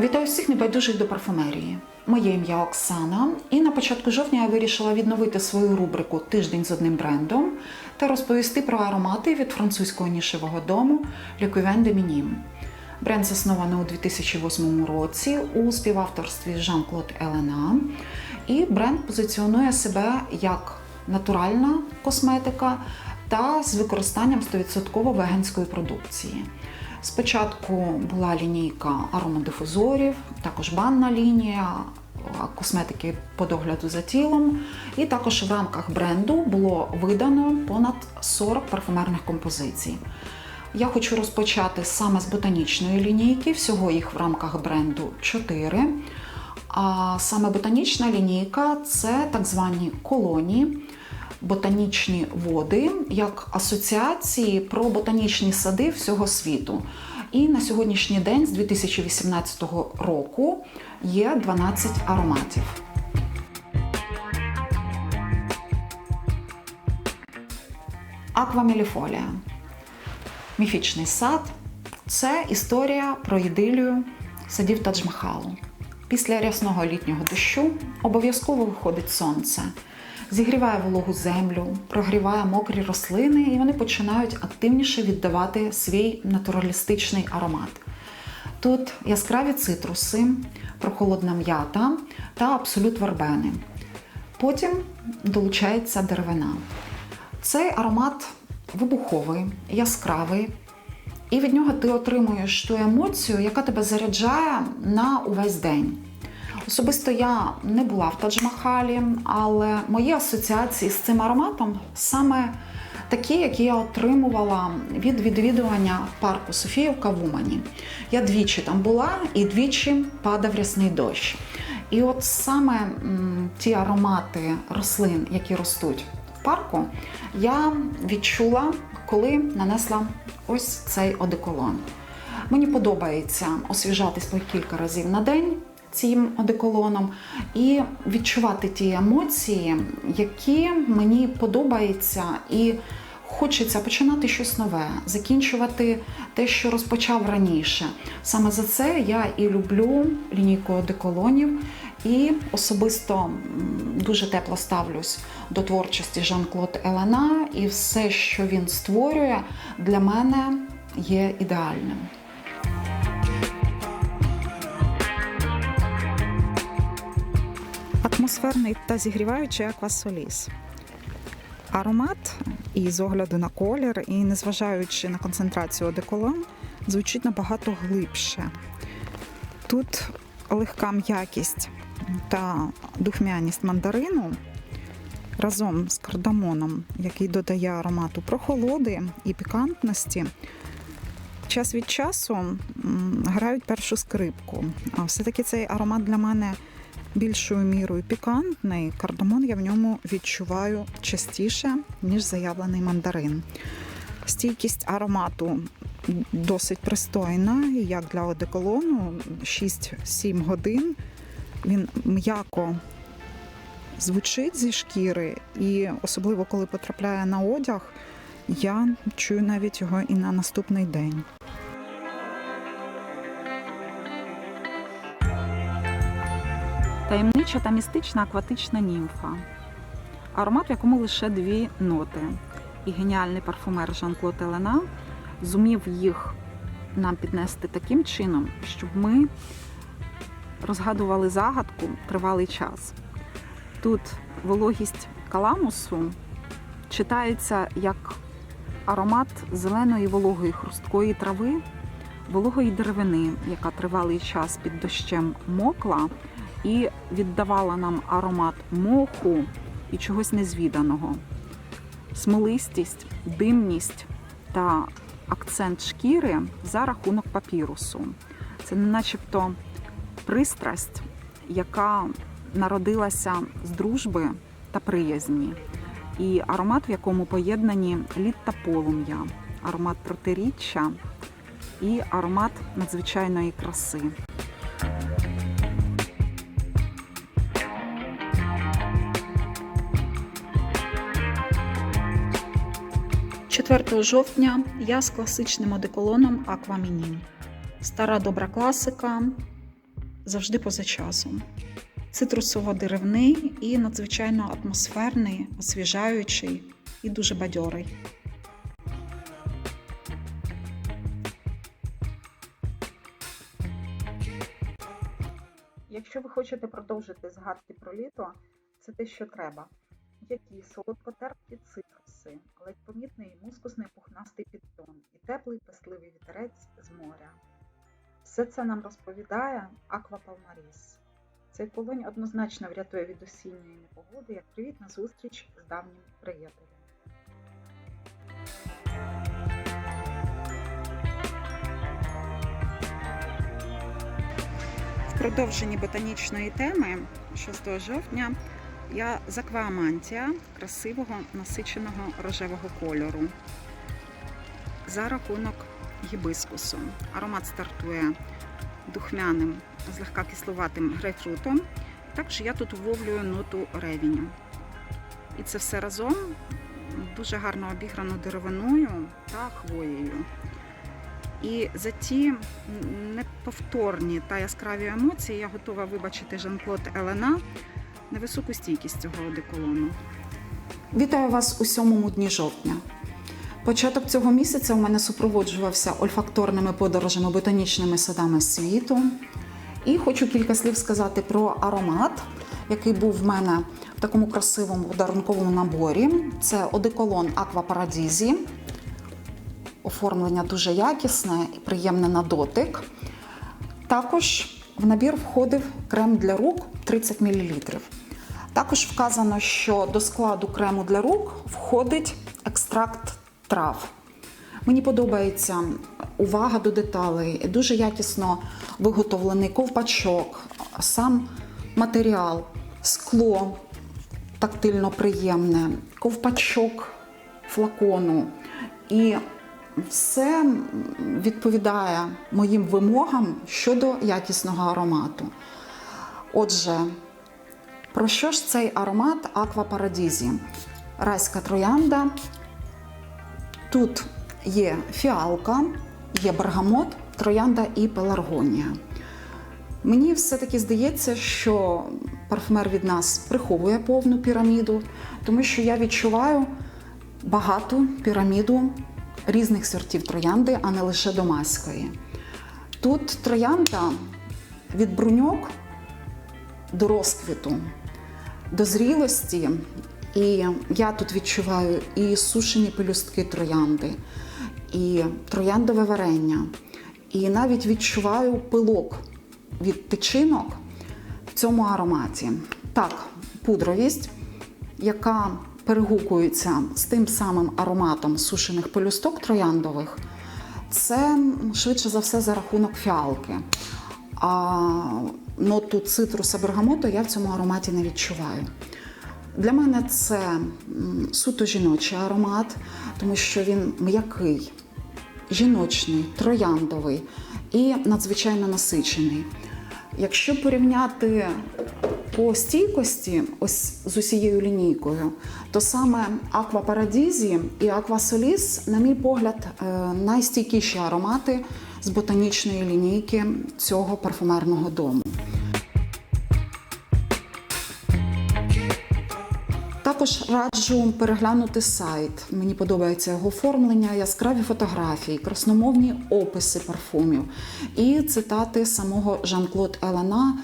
Вітаю всіх небайдужих до парфумерії. Моє ім'я Оксана, і на початку жовтня я вирішила відновити свою рубрику Тиждень з одним брендом та розповісти про аромати від французького нішевого дому Le Couvent de Minim. Бренд заснований у 2008 році у співавторстві Жан-Клод Елена. І бренд позиціонує себе як натуральна косметика та з використанням 100% веганської продукції. Спочатку була лінійка аромадифузорів, також банна лінія, косметики по догляду за тілом. І також в рамках бренду було видано понад 40 парфумерних композицій. Я хочу розпочати саме з ботанічної лінійки, всього їх в рамках бренду 4. А саме ботанічна лінійка це так звані колонії ботанічні води як асоціації про ботанічні сади всього світу. І на сьогоднішній день, з 2018 року, є 12 ароматів. Акваміліфолія. Міфічний сад це історія про ідилію садів Тадж-Махалу. Після рясного літнього дощу обов'язково виходить сонце зігріває вологу землю, прогріває мокрі рослини, і вони починають активніше віддавати свій натуралістичний аромат. Тут яскраві цитруси, прохолодна м'ята та абсолют вербени. Потім долучається деревина. Цей аромат вибуховий, яскравий, і від нього ти отримуєш ту емоцію, яка тебе заряджає на увесь день. Особисто я не була в Тадж-Махалі, але мої асоціації з цим ароматом саме такі, які я отримувала від відвідування парку Софіївка в Умані. Я двічі там була і двічі падав рясний дощ. І от саме м, ті аромати рослин, які ростуть в парку, я відчула, коли нанесла ось цей одеколон. Мені подобається освіжатись по кілька разів на день цим одеколоном і відчувати ті емоції, які мені подобаються, і хочеться починати щось нове, закінчувати те, що розпочав раніше. Саме за це я і люблю лінійку одеколонів. І особисто дуже тепло ставлюсь до творчості Жан-Клод Елена, і все, що він створює, для мене є ідеальним. Атмосферний та зігріваючий аквасоліс. Аромат і з огляду на колір, і незважаючи на концентрацію одеколон, звучить набагато глибше. Тут легка м'якість та духмяність мандарину разом з кардамоном, який додає аромату прохолоди і пікантності. Час від часу грають першу скрипку. А все-таки цей аромат для мене більшою мірою пікантний. Кардамон я в ньому відчуваю частіше, ніж заявлений мандарин. Стійкість аромату досить пристойна, як для одеколону 6-7 годин. Він м'яко звучить зі шкіри, і особливо коли потрапляє на одяг, я чую навіть його і на наступний день. Таємнича та містична акватична німфа. Аромат, в якому лише дві ноти. І геніальний парфумер Жан-Клод Елена зумів їх нам піднести таким чином, щоб ми розгадували загадку тривалий час. Тут вологість каламусу читається як аромат зеленої вологої хрусткої трави, вологої деревини, яка тривалий час під дощем мокла і віддавала нам аромат моху і чогось незвіданого. Смолистість, димність та акцент шкіри за рахунок папірусу. Це не начебто пристрасть, яка народилася з дружби та приязні. І аромат, в якому поєднані лід та полум'я, аромат протиріччя і аромат надзвичайної краси. 4 жовтня я з класичним одеколоном Aquaminin. Стара добра класика, завжди поза часом. Цитрусово-деревний і надзвичайно атмосферний, освіжаючий і дуже бадьорий. Якщо ви хочете продовжити згадки про літо, це те, що треба. Які солодкотерпкі цитруси, ледь помітний мускусний пухнастий підтон і теплий пестливий вітерець з моря. Все це нам розповідає Аква Палмаріс. Цей полонь однозначно врятує від осінньої непогоди як привітна зустріч з давнім приятелем. В продовженні ботанічної теми 6 жовтня я з акваамантія красивого насиченого рожевого кольору за рахунок гібискусу. Аромат стартує духмяним, злегка кисловатим грейпфрутом. Також я тут вловлюю ноту ревіню. І це все разом дуже гарно обіграно деревиною та хвоєю. І за ті неповторні та яскраві емоції я готова вибачити Жан-Клод Елена на високу стійкість цього одеколону. Вітаю вас у сьомому дні жовтня. Початок цього місяця у мене супроводжувався ольфакторними подорожами ботанічними садами світу. І хочу кілька слів сказати про аромат, який був в мене в такому красивому подарунковому наборі. Це одеколон Аква Парадізі. Оформлення дуже якісне і приємне на дотик. Також в набір входив крем для рук 30 мл. Також вказано, що до складу крему для рук входить екстракт трав. Мені подобається увага до деталей, дуже якісно виготовлений ковпачок, сам матеріал, скло тактильно приємне, ковпачок флакону. І все відповідає моїм вимогам щодо якісного аромату. Отже, про що ж цей аромат Аква Парадізі? Райська троянда. Тут є фіалка, є бергамот, троянда і пеларгонія. Мені все-таки здається, що парфумер від нас приховує повну піраміду, тому що я відчуваю багату піраміду різних сортів троянди, а не лише домаської. Тут троянда від бруньок до розквіту, до зрілості. І я тут відчуваю і сушені пелюстки троянди, і трояндове варення, і навіть відчуваю пилок від тичинок в цьому ароматі. Так, пудровість, яка перегукується з тим самим ароматом сушених пелюсток трояндових, це швидше за все за рахунок фіалки. А ноту цитруса бергамоту я в цьому ароматі не відчуваю. Для мене це суто жіночий аромат, тому що він м'який, жіночний, трояндовий і надзвичайно насичений. Якщо порівняти по стійкості ось з усією лінійкою, то саме Аква Парадізі і Аква Соліс, на мій погляд, е, найстійкіші аромати з ботанічної лінійки цього парфумерного дому. Також раджу переглянути сайт. Мені подобається його оформлення, яскраві фотографії, красномовні описи парфумів і цитати самого Жан-Клод Елена,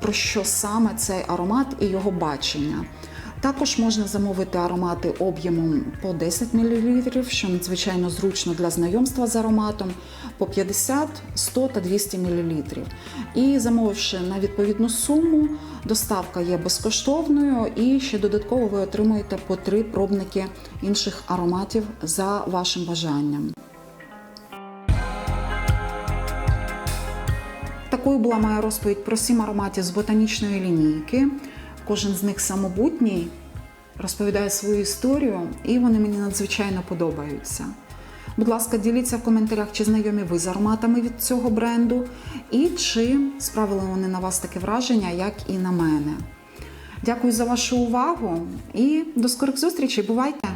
про що саме цей аромат і його бачення. Також можна замовити аромати об'ємом по 10 мл, що надзвичайно зручно для знайомства з ароматом, по 50, 100 та 200 мл. І замовивши на відповідну суму, доставка є безкоштовною, і ще додатково ви отримуєте по три пробники інших ароматів за вашим бажанням. Такою була моя розповідь про сім ароматів з ботанічної лінійки. Кожен з них самобутній, розповідає свою історію, і вони мені надзвичайно подобаються. Будь ласка, діліться в коментарях, чи знайомі ви з ароматами від цього бренду, і чи справили вони на вас таке враження, як і на мене. Дякую за вашу увагу і до скорих зустрічей. Бувайте!